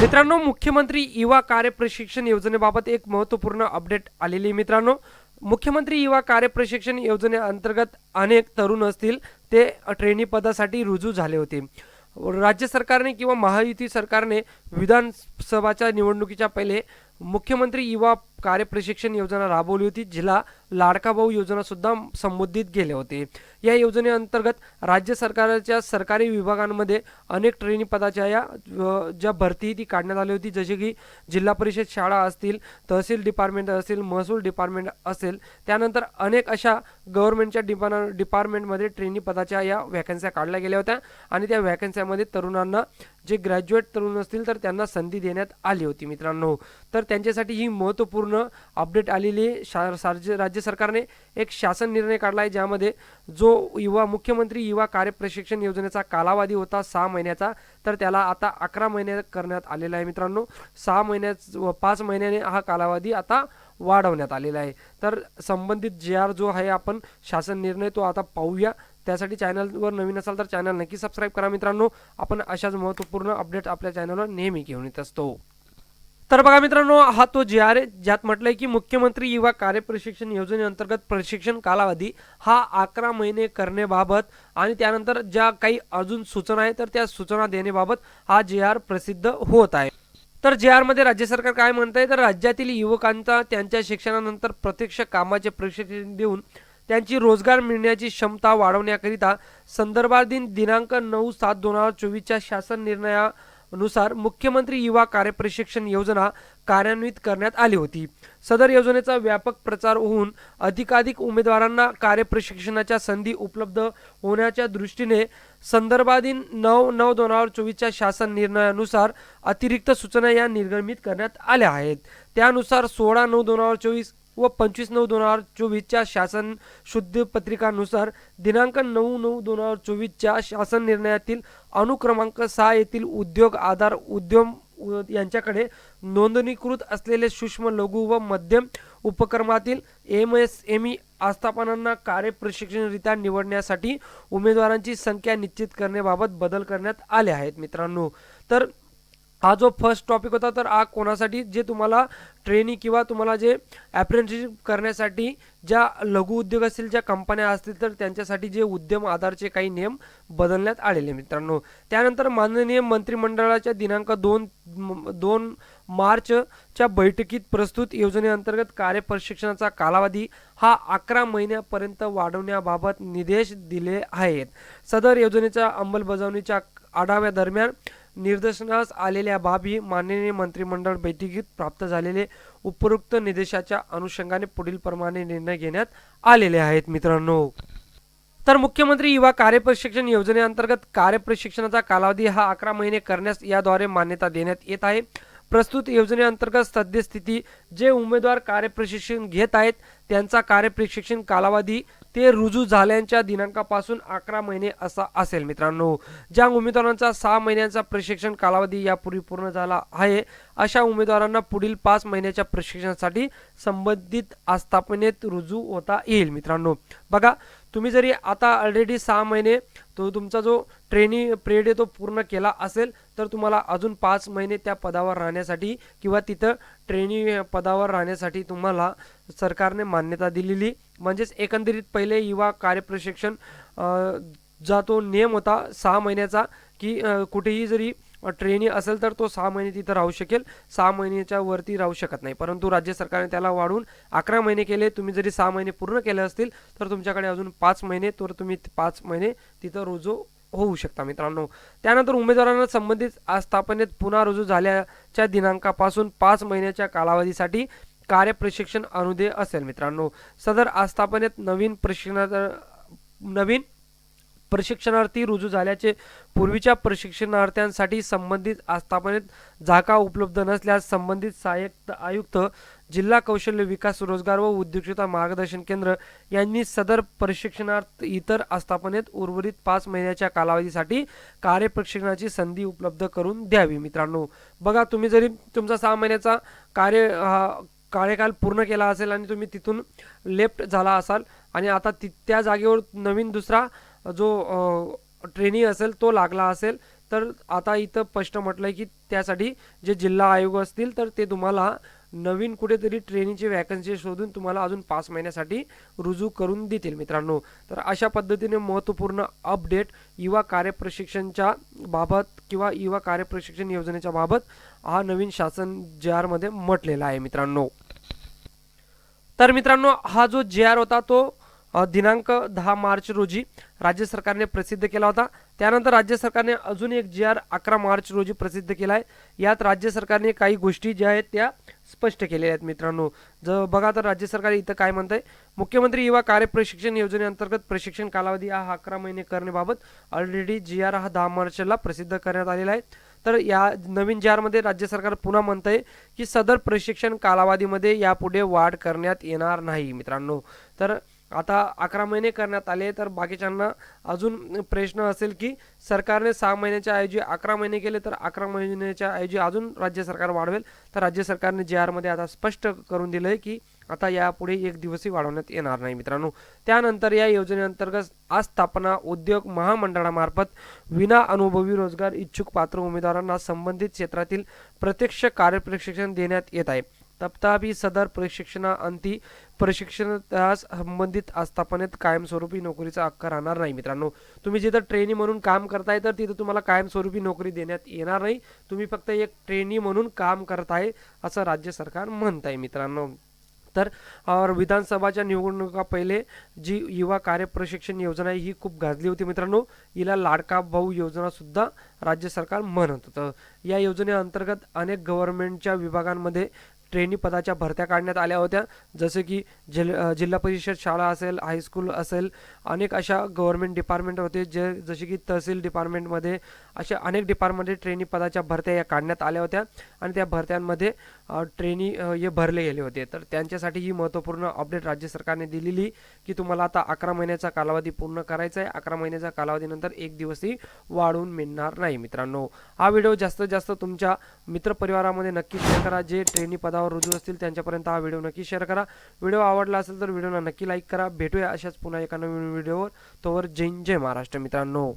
मित्रांनो मुख्यमंत्री युवा कार्य प्रशिक्षण योजनेबाबत एक महत्त्वपूर्ण अपडेट आलेली आहे मित्रांनो. मुख्यमंत्री युवा कार्य प्रशिक्षण योजनेअंतर्गत अनेक तरुण असतील ते ट्रेनी पदासाठी रुजू झाले होते. राज्य सरकारने किंवा महायुती सरकारने विधानसभाच्या निवडणुकीच्या पहिले मुख्यमंत्री युवा कार्य प्रशिक्षण योजना राबवली होती. जिला लाडका भाऊ योजना सुद्धा संबोधित गेले होते. या योजनेअंतर्गत राज्य सरकारच्या सरकारी विभागांमध्ये अनेक ट्रेनिंग पदाच्या या ज्या भरती ती काढण्यात आली होती. जसे की जिल्हा परिषद शाळा असतील तहसील डिपार्टमेंट असेल महसूल डिपार्टमेंट असेल त्यानंतर अनेक अशा गव्हर्नमेंटच्या डिपार्ट डिपार्टमेंटमध्ये ट्रेनिंग पदाच्या या व्हॅकन्स्या काढल्या गेल्या होत्या आणि त्या व्हॅकन्स्यामध्ये तरुणांना जे ग्रॅज्युएट तरुण असतील तर त्यांना संधी देण्यात आली होती मित्रांनो. तर त्यांच्यासाठी ही महत्त्वपूर्ण अपडेट आलेली आहे. शा सार्ज- राज्य सरकारने एक शासन निर्णय काढला आहे ज्यामध्ये जो युवा मुख्यमंत्री युवा कार्य प्रशिक्षण योजनेचा कालावधी होता सहा महिन्याचा तर त्याला आता अकरा महिने करण्यात आलेला आहे मित्रांनो. सहा महिन्याच व पाच महिन्याने हा कालावधी आता वाढवण्यात आलेला आहे. तर संबंधित जे आर जो आहे आपण शासन निर्णय तो आता पाहूया. त्यासाठी चॅनलवर नवीन असाल तर चॅनल नक्की सबस्क्राईब करा मित्रांनो. आपण अशाच महत्त्वपूर्ण अपडेट आपल्या चॅनलवर नेहमी घेऊन येत असतो. तर बघा मित्रांनो हा तो जे आर ए ज्यात म्हटलंय की मुख्यमंत्री युवा कार्य प्रशिक्षण योजनेअंतर्गत प्रशिक्षण कालावधी हा अकरा महिने करण्याबाबत आणि त्यानंतर ज्या काही अजून सूचना आहे तर त्या सूचना देण्याबाबत हा जे आर प्रसिद्ध होत आहे. तर जे आरमध्ये राज्य सरकार काय म्हणतंय तर राज्यातील युवकांचा त्यांच्या शिक्षणानंतर प्रत्यक्ष कामाचे प्रशिक्षण देऊन त्यांची रोजगार मिळण्याची क्षमता वाढवण्याकरिता संदर्भाधीन दिनांक नऊ सात दोन हजार चोवीसच्या शासन निर्णया नुसार मुख्यमंत्री युवा कार्य प्रशिक्षण योजना कार्यान्वित करण्यात आली होती. सदर योजनेचा व्यापक प्रचार होऊन अधिकाधिक उमेदवारांना कार्य प्रशिक्षणाच्या संधी उपलब्ध होण्याच्या दृष्टीने संदर्भाधीन नऊ नऊ दोन हजार चोवीसच्या शासन निर्णयानुसार अतिरिक्त सूचना या निर्गमित करण्यात आल्या आहेत. त्यानुसार सोळा नऊ दोन हजार चोवीस व पंचवीस नऊ दोन हजार चोवीसच्या शासन शुद्ध पत्रिकानुसार दिनांक नऊ नऊ दोन हजार चोवीसच्या शासन निर्णयातील अनुक्रमांक सहा येथील उद्योग आधार उद्यम यांच्याकडे नोंदणीकृत असलेले सूक्ष्म लघु व मध्यम उपक्रमातील एम एस एम ई आस्थापनांना कार्य प्रशिक्षणरित्या निवडण्यासाठी उमेदवारांची संख्या निश्चित करण्याबाबत बदल करण्यात आले आहेत मित्रांनो. तर हा जो फर्स्ट टॉपिक होता तर हा कोणासाठी? जे तुम्हाला ट्रेनिंग किंवा तुम्हाला जे अप्रेंटिसशिप करण्यासाठी ज्या लघु उद्योग असतील ज्या कंपन्या असतील तर त्यांच्यासाठी जे उद्यम आधारचे काही नियम बदलण्यात आलेले मित्रांनो. त्यानंतर माननीय मंत्रिमंडळाच्या दिनांक दोन दोन मार्चच्या बैठकीत प्रस्तुत योजनेअंतर्गत कार्यप्रशिक्षणाचा कालावधी हा अकरा महिन्यापर्यंत वाढवण्याबाबत निर्देश दिले आहेत. सदर योजनेच्या अंमलबजावणीच्या आढाव्यादरम्यान निदर्शनास आलेल्या बाबी माननीय मंत्रिमंडळ बैठकीत प्राप्त झालेले उपरोक्त निर्देशाच्या अनुषंगाने पुढील प्रमाणे निर्णय घेण्यात आलेले आहेत मित्रांनो. तर मुख्यमंत्री युवा कार्य प्रशिक्षण योजनेअंतर्गत कार्य प्रशिक्षणाचा कालावधी हा अकरा महिने करण्यास याद्वारे मान्यता देण्यात येत आहे. प्रस्तुत योजनेअंतर्गत सद्यस्थिती जे उमेदवार कार्यप्रशिक्षण घेत आहेत त्यांचा कार्य प्रशिक्षण कालावधी ते रुजू झाल्याच्या दिनांकापासून अकरा महिने असा असेल मित्रांनो. ज्या उमेदवारांचा सहा महिन्यांचा प्रशिक्षण कालावधी यापूर्वी पूर्ण झाला आहे अशा उमेदवारांना पुढील पाच महिन्याच्या प्रशिक्षणासाठी संबंधित आस्थापनेत रुजू होता येईल मित्रांनो. बघा तुम्ही जरी आता ऑलरेडी सहा महिने तो तुमचा जो ट्रेनी पिरियड आहे तो पूर्ण केला असेल तर तुम्हाला अजून पाच महिने त्या पदावर राहण्यासाठी किंवा तिथं ट्रेनी पदावर राहण्यासाठी तुम्हाला सरकारने मान्यता दिलेली. म्हणजेच एकंदरीत पहिले युवा कार्यप्रशिक्षण जा तो नियम होता सहा महिन्याचा की कुठेही जरी ट्रेनी असेल तर तो सहा महिने तिथं राहू शकेल. सहा महिन्याच्या वरती राहू शकत नाही. परंतु राज्य सरकारने त्याला वाढवून अकरा महिने केले. तुम्ही जरी सहा महिने पूर्ण केले असतील तर तुमच्याकडे अजून पाच महिने तर तुम्ही पाच महिने तिथं रुजू होऊ शकता मित्रांनो. त्यानंतर उमेदवारांना संबंधित आस्थापनेत पुन्हा रुजू झाल्याच्या दिनांकापासून पाच महिन्याच्या कालावधीसाठी कार्य प्रशिक्षण अनुदेय असेल मित्रांनो. सदर आस्थापनेत नवीन प्रशिक्षणा नवीन प्रशिक्षणार्थी रुजू झाल्याचे पूर्वीच्या प्रशिक्षणार्थ्यांसाठी संबंधित आस्थापनेत जागा उपलब्ध नसल्यास संबंधित सहाय्यक आयुक्त जिल्हा कौशल्य विकास रोजगार व उद्योजकता मार्गदर्शन केंद्र यांनी सदर प्रशिक्षणार्थ इतर आस्थापनेत उर्वरित पाच महिन्याच्या कालावधीसाठी कार्य प्रशिक्षणाची संधी उपलब्ध करून द्यावी. मित्रांनो बघा तुम्ही जरी तुमचा सहा महिन्याचा कार्य हा कार्यकाल पूर्ण केला असेल आणि तुम्ही तिथून लेफ्ट झाला असाल आणि आता ति त्या जागेवर नवीन दुसरा जो ट्रेनिंग असेल तो लागला असेल तर आता इथं स्पष्ट म्हटलं आहे की त्यासाठी जे जिल्हा आयोग असतील तर ते तुम्हाला नवीन कुठेतरी ट्रेनिंगची वॅकन्सी शोधून तुम्हाला अजून पाच महिन्यासाठी रुजू करून देतील मित्रांनो. तर अशा पद्धतीने महत्त्वपूर्ण अपडेट युवा कार्यप्रशिक्षणच्या बाबत किंवा युवा कार्यप्रशिक्षण योजनेच्या बाबत हा नवीन शासन जे आरमध्ये म्हटलेला आहे मित्रांनो. तर मित्रांनो हा जो जे आर होता तो दिनांक दहा मार्च रोजी राज्य सरकारने प्रसिद्ध केला होता. त्यानंतर राज्य सरकारने अजून एक जी आर अकरा मार्च रोजी प्रसिद्ध केला आहे. यात राज्य सरकारने काही गोष्टी ज्या आहेत त्या स्पष्ट केलेल्या आहेत मित्रांनो. जर बघा तर राज्य सरकार इथं काय म्हणत आहे मुख्यमंत्री युवा कार्य प्रशिक्षण योजनेअंतर्गत प्रशिक्षण कालावधी हा अकरा महिने करण्याबाबत ऑलरेडी जी आर हा दहा मार्चला प्रसिद्ध करण्यात आलेला आहे. तर या नवीन जी आरमध्ये राज्य सरकार पुन्हा म्हणत आहे की सदर प्रशिक्षण कालावधीमध्ये यापुढे वाढ करण्यात येणार नाही मित्रांनो. तर आता अकरा महिने करण्यात आले तर बाकीच्यांना अजून प्रश्न असेल की सरकारने सहा महिन्याच्या ऐवजी अकरा महिने केले तर अकरा महिन्याच्या ऐवजी अजून राज्य सरकार वाढवेल. तर राज्य सरकारने जे आरमध्ये आता स्पष्ट करून दिलं आहे की आता यापुढे एक दिवसही वाढवण्यात येणार नाही मित्रांनो. त्यानंतर या योजनेअंतर्गत आज स्थापना उद्योग महामंडळामार्फत विना अनुभवी रोजगार इच्छुक पात्र उमेदवारांना संबंधित क्षेत्रातील प्रत्यक्ष कार्यप्रशिक्षण देण्यात येत आहे. तप्ताबी सदर प्रशिक्षणाअंती प्रशिक्षणास संबंधित आस्थापनेत कायमस्वरूपी नोकरीचा हक्क राहणार नाही मित्रांनो. तुम्ही जिथं ट्रेनी म्हणून काम करताय तर तिथं तुम्हाला कायमस्वरूपी नोकरी देण्यात येणार नाही. तुम्ही फक्त एक ट्रेनी म्हणून काम करताय असं राज्य सरकार म्हणत आहे मित्रांनो. तर विधानसभाच्या निवडणुका पहिले जी युवा कार्य प्रशिक्षण योजना ही खूप गाजली होती मित्रांनो. हिला लाडका भाऊ योजना सुद्धा राज्य सरकार म्हणत होतं. या योजनेअंतर्गत अनेक गव्हर्नमेंटच्या विभागांमध्ये ट्रेनी पदाच्या भरत्या काढण्यात आल्या होत्या. जसे की जिल जिल्हा परिषद शाळा असेल हायस्कूल असेल अनेक अशा गव्हर्नमेंट डिपार्टमेंट होते जे जसे की तहसील डिपार्टमेंटमध्ये अशा अनेक डिपार्टमेंटमध्ये ट्रेनी पदाच्या भरत्या या काढण्यात आल्या होत्या. आणि त्या भरत्यांमध्ये ट्रेनी हे भरले गेले होते. तर त्यांच्यासाठी ही महत्त्वपूर्ण अपडेट राज्य सरकारने दिलेली की तुम्हाला आता अकरा महिन्याचा कालावधी पूर्ण करायचा आहे अकरा महिन्याच्या कालावधीनंतर एक दिवसही वाढवून मिळणार नाही मित्रांनो. हा व्हिडिओ जास्तीत जास्त तुमच्या मित्रपरिवारामध्ये नक्की शेअर करा. जे ट्रेनी पदा पदावर रुजू असतील त्यांच्यापर्यंत हा व्हिडिओ नक्की शेअर करा. व्हिडिओ आवडला असेल तर व्हिडिओला नक्की लाईक करा. भेटूया अशाच पुन्हा एका नवीन व्हिडिओवर. तोवर जय जय महाराष्ट्र मित्रांनो.